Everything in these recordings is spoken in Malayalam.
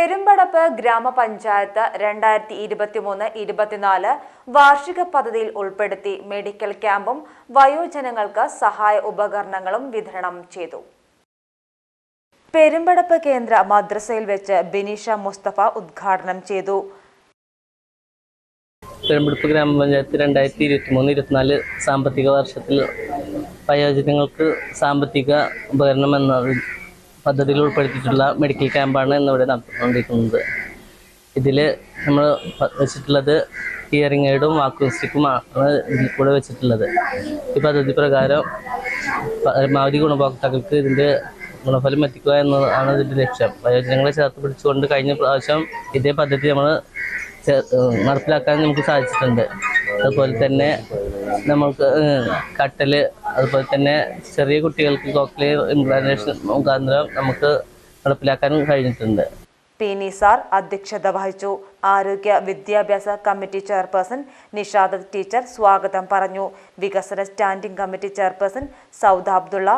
പെരുമ്പടപ്പ് ഗ്രാമപഞ്ചായത്ത് രണ്ടായിരത്തി ഇരുപത്തിമൂന്ന് ഇരുപത്തിനാല് വാർഷിക പദ്ധതിയിൽ ഉൾപ്പെടുത്തി മെഡിക്കൽ ക്യാമ്പും വയോജനങ്ങൾക്ക് സഹായ ഉപകരണങ്ങളും വിതരണം ചെയ്തു. പെരുമ്പടപ്പ് കേന്ദ്ര മദ്രസയിൽ വെച്ച് ബിനീഷ മുസ്തഫ ഉദ്ഘാടനം ചെയ്തു. പെരുമ്പടപ്പ് ഗ്രാമപഞ്ചായത്ത് രണ്ടായിരത്തി ഇരുപത്തി മൂന്ന് ഇരുപത്തിനാല് സാമ്പത്തിക വർഷത്തിൽ വയോജനങ്ങൾക്ക് സാമ്പത്തിക ഉപകരണം എന്ന പദ്ധതിയിൽ ഉൾപ്പെടുത്തിയിട്ടുള്ള മെഡിക്കൽ ക്യാമ്പാണ് ഇന്നിവിടെ നടത്തിക്കൊണ്ടിരിക്കുന്നത്. ഇതിൽ നമ്മൾ വെച്ചിട്ടുള്ളത് ഹിയറിംഗ് എയ്ഡും വാക്യൂം സ്റ്റിക്കും ആണ് ഇതിൽ കൂടെ വെച്ചിട്ടുള്ളത്. ഈ പദ്ധതി പ്രകാരം പരമാവധി ഗുണഭോക്താക്കൾക്ക് ഇതിന്റെ ഗുണഫലം എത്തിക്കുക എന്നതാണ് ഇതിന്റെ ലക്ഷ്യം. വയോജനങ്ങളെ ചേർത്ത് പിടിച്ചുകൊണ്ട് കഴിഞ്ഞ പ്രാവശ്യം ഇതേ പദ്ധതി നമ്മൾ നടപ്പിലാക്കാൻ നമുക്ക് സാധിച്ചിട്ടുണ്ട്. അതുപോലെ തന്നെ നമുക്ക് കട്ടൽ അതുപോലെ തന്നെ ചെറിയ കുട്ടികൾക്ക് കോക്ലിയർ ഇംപ്ലാന്റേഷൻ മുഖാന്തരം നമുക്ക് നടപ്പിലാക്കാൻ കഴിഞ്ഞിട്ടുണ്ട്. പി നിസാർ അധ്യക്ഷത വഹിച്ചു. ആരോഗ്യ വിദ്യാഭ്യാസ കമ്മിറ്റി ചെയർപേഴ്സൺ നിഷാദ് ടീച്ചർ സ്വാഗതം പറഞ്ഞു. വികസന standing committee chairperson Sauda Abdulla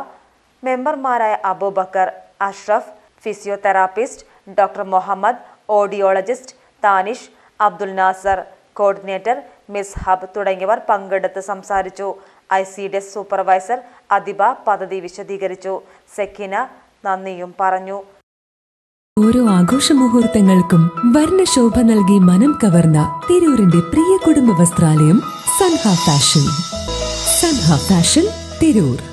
മെമ്പർമാരായ Abubakar Ashraf physiotherapist doctor Muhammad audiologist Thanish Abdul Nasar coordinator Mishab തുടങ്ങിയവർ പങ്കെടുത്ത് സംസാരിച്ചു. I C D S supervisor Adiba പദ്ധതി വിശദീകരിച്ചു. സെക്കിന നന്ദിയും പറഞ്ഞു. ഓരോ ആഘോഷ മുഹൂർത്തങ്ങൾക്കും വർണശോഭ നൽകി മനം കവർന്ന തിരൂരിന്റെ പ്രിയ കുടുംബ വസ്ത്രാലയം സൻഹ ഫാഷൻ. സൻഹ ഫാഷൻ തിരൂർ.